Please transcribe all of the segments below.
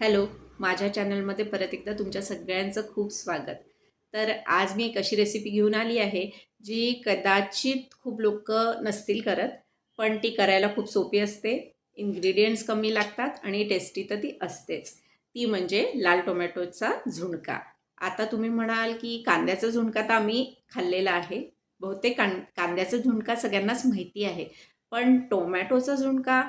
Hello माझ्या चॅनलमध्ये परत एकदा तुमच्या सगळ्यांचं खूप स्वागत. तर आज मी एक अशी रेसिपी घेऊन आली आहे जी कदाचित खूप लोक नसतील करत पण ती करायला खूप सोपी असते. इन्ग्रेडियंट्स कमी लागतात आणि टेस्टी तर ती असतेच. ती म्हणजे लाल टोमॅटोचा झुणका. आता तुम्ही म्हणाल की कांद्याचा झुणका तर आम्ही खाल्लेला आहे. बहुतेक कां कांद्याचा झुणका सगळ्यांनाच माहिती आहे. पण टोमॅटोचा झुणका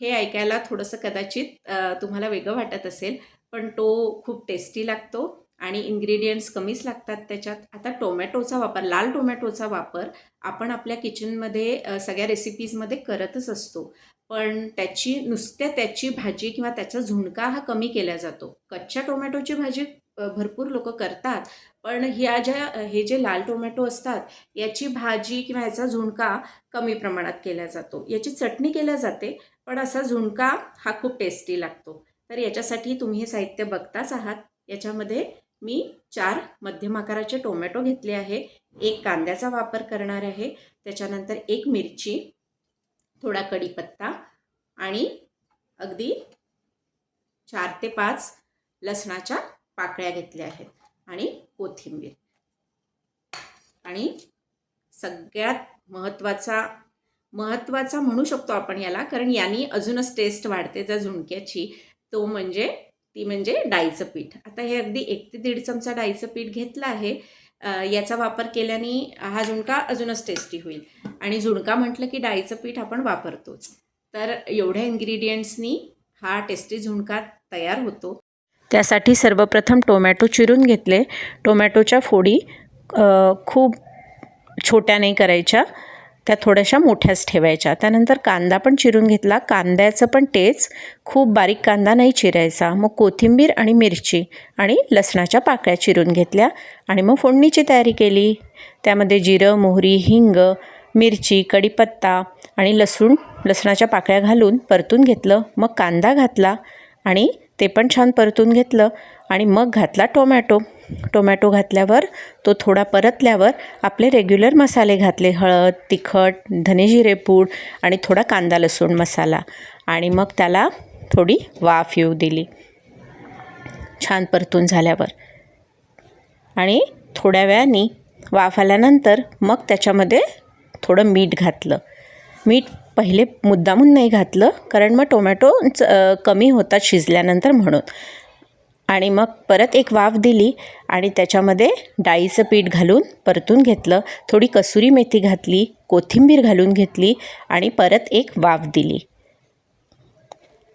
हे ऐकायला थोडंसं कदाचित तुम्हाला वेगळं वाटत असेल पण तो खूप टेस्टी लागतो आणि इन्ग्रेडियंट्स कमीच लागतात त्याच्यात. आता टोमॅटोचा वापर लाल टोमॅटोचा वापर आपण आपल्या किचनमध्ये सगळ्या रेसिपीजमध्ये करतच असतो. पण त्याची नुसत्या त्याची भाजी किंवा त्याचा झुणका हा कमी केला जातो. कच्च्या टोमॅटोची भाजी भरपूर लोक करतात. पण ह्या ज्या हे जे लाल टोमॅटो असतात याची भाजी किंवा याचा झुणका कमी प्रमाणात केला जातो. याची चटणी केल्या जाते पण असा झुणका हा खूप टेस्टी लागतो. तर याच्यासाठी तुम्ही हे साहित्य बघताच आहात. याच्यामध्ये मी चार मध्यम आकाराचे टोमॅटो घेतले आहे. एक कांद्याचा वापर करणार आहे. त्याच्यानंतर एक मिरची थोडा कढीपत्ता आणि अगदी चार ते पाच लसणाच्या पाकळ्या घेतल्या आहेत आणि कोथिंबीर. आणि सगळ्यात महत्त्वाचा महत्त्वाचा म्हणू शकतो आपण याला कारण यांनी अजूनच टेस्ट वाढते त्या झुणक्याची. तो म्हणजे ती म्हणजे डाळीचं पीठ. आता हे अगदी एक ते दीड चमचा डाळीचं पीठ घेतलं आहे. याचा वापर केल्याने हा झुणका अजूनच टेस्टी होईल. आणि झुणका म्हटलं की डाळीचं पीठ आपण वापरतोच. तर एवढ्या इन्ग्रेडियंट्सनी हा टेस्टी झुणका तयार होतो. त्यासाठी सर्वप्रथम टोमॅटो चिरून घेतले. टोमॅटोच्या फोडी खूप छोट्या नाही करायच्या. त्या थोड्याशा मोठ्याच ठेवायच्या. त्यानंतर कांदा पण चिरून घेतला. कांद्याचं पण तेच खूप बारीक कांदा नाही चिरायचा. मग कोथिंबीर आणि मिरची आणि लसणाच्या पाकळ्या चिरून घेतल्या आणि मग फोडणीची तयारी केली. त्यामध्ये जिरं मोहरी हिंग मिरची कढीपत्ता आणि लसूण लसणाच्या पाकळ्या घालून परतून घेतलं. मग कांदा घातला आणि ते पण छान परतून घेतलं आणि मग घातला टोमॅटो. टोमॅटो घातल्यावर तो थोडा परतल्यावर आपले रेग्युलर मसाले घातले हळद तिखट धनेजिरे पूड आणि थोडा कांदा लसूण मसाला. आणि मग त्याला थोडी वाफ येऊ दिली. छान परतून झाल्यावर. आणि थोड्या वेळाने वाफ आल्यानंतर मग त्याच्यामध्ये थोडं मीठ घातलं. मीठ पहिले मुद्दामून नाही घातलं कारण मग टोमॅटो च- कमी होतात शिजल्यानंतर म्हणून. आणि मग परत एक वाफ दिली आणि त्याच्यामध्ये डाळीचं पीठ घालून परतून घेतलं. थोडी कसुरी मेथी घातली कोथिंबीर घालून घेतली आणि परत एक वाफ दिली.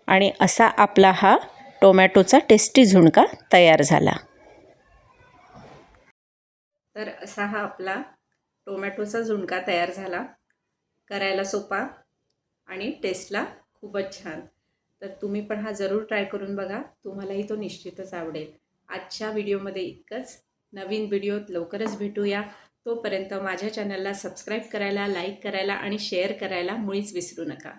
आणि असा आपला हा टोमॅटोचा टेस्टी झुणका तयार झाला. तर असा हा आपला टोमॅटोचा झुणका तयार झाला. करायला सोपा. आणि टेस्टला खूपच छान. तर तुम्ही पण हा जरूर ट्राय करून बघा. तुम्हालाही तो निश्चितच आवडेल. आजच्या व्हिडिओमध्ये इतकंच. नवीन व्हिडिओत लवकरच भेटूया. तोपर्यंत माझ्या चॅनलला सबस्क्राईब करायला लाईक करायला आणि शेअर करायला मुळीच विसरू नका.